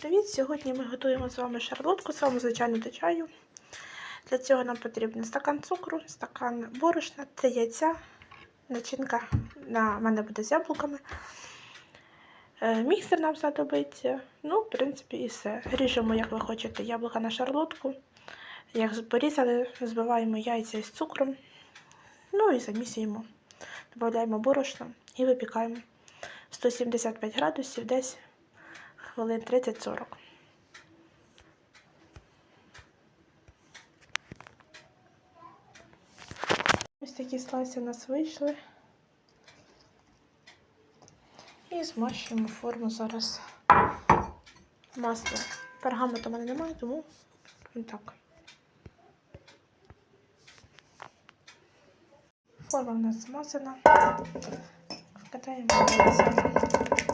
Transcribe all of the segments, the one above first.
Привіт! Сьогодні ми готуємо з вами шарлотку, саму звичайну до чаю. Для цього нам потрібен стакан цукру, стакан борошна, 3 яйця, начинка на мене буде з яблуками. Е, Міксер нам знадобиться. Ну, в принципі, і все. Ріжемо, як ви хочете, яблука на шарлотку. Як порізали, збиваємо яйця із цукром. Ну і замісюємо. Додаємо борошно і випікаємо 175 градусів десь хвилин 30-40. Ось такі слайси у нас вийшли. І змащуємо форму зараз маслом. Пергаменту у мене немає, тому так. Форма у нас змазана. Вкидаємо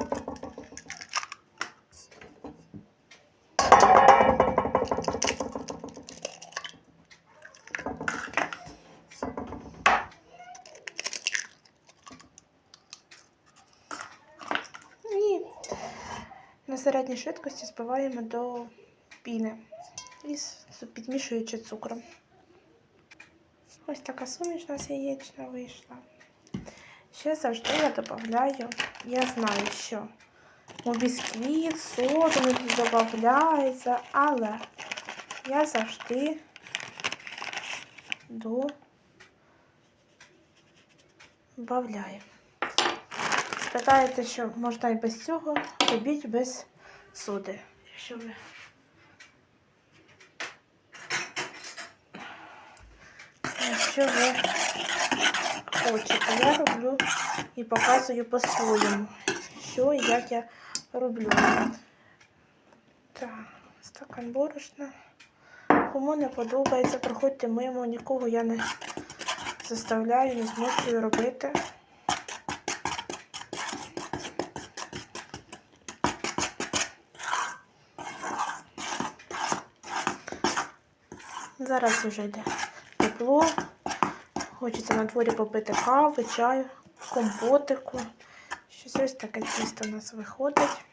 на середній швидкості збиваємо до піни і підмішуючи цукром. Ось така суміш у нас яєчна вийшла. Ще завжди я додаю, я знаю, що у бісквіт, соду додається, але я завжди додаю. Спитаєте, що можна і без цього, робіть без соди. Якщо ви Якщо ви хочете, я роблю і показую по-своєму, що і як я роблю. Так, стакан борошна. Кому не подобається, проходьте мимо, нікого я не заставляю, не змушую робити. Зараз вже йде тепло. Хочеться на дворі попити кави, чаю, компотику. Щось ось таке тісто у нас виходить.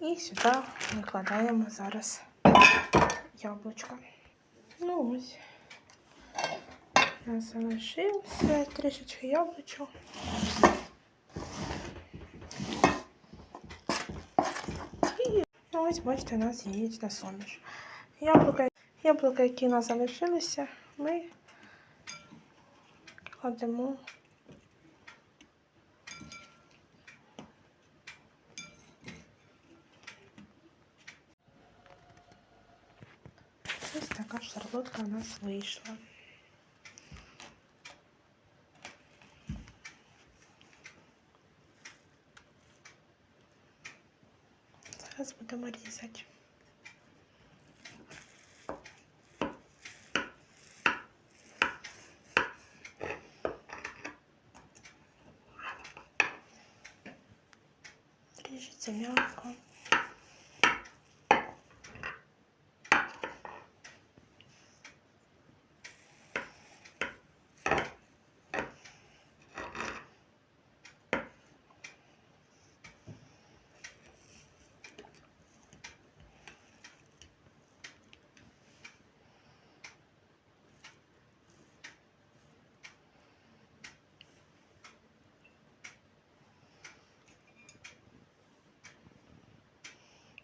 І сюди викладаємо зараз яблучко. Ну ось. У нас залишилося трішечки яблучок. І ось, бачите, у нас яєчна суміш. Яблука, яблука, які у нас залишилися, ми кладемо. Ось така шарлотка у нас вийшла. Зараз будемо різати. Ріжеться м'яко.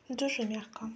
Дуже м'яка.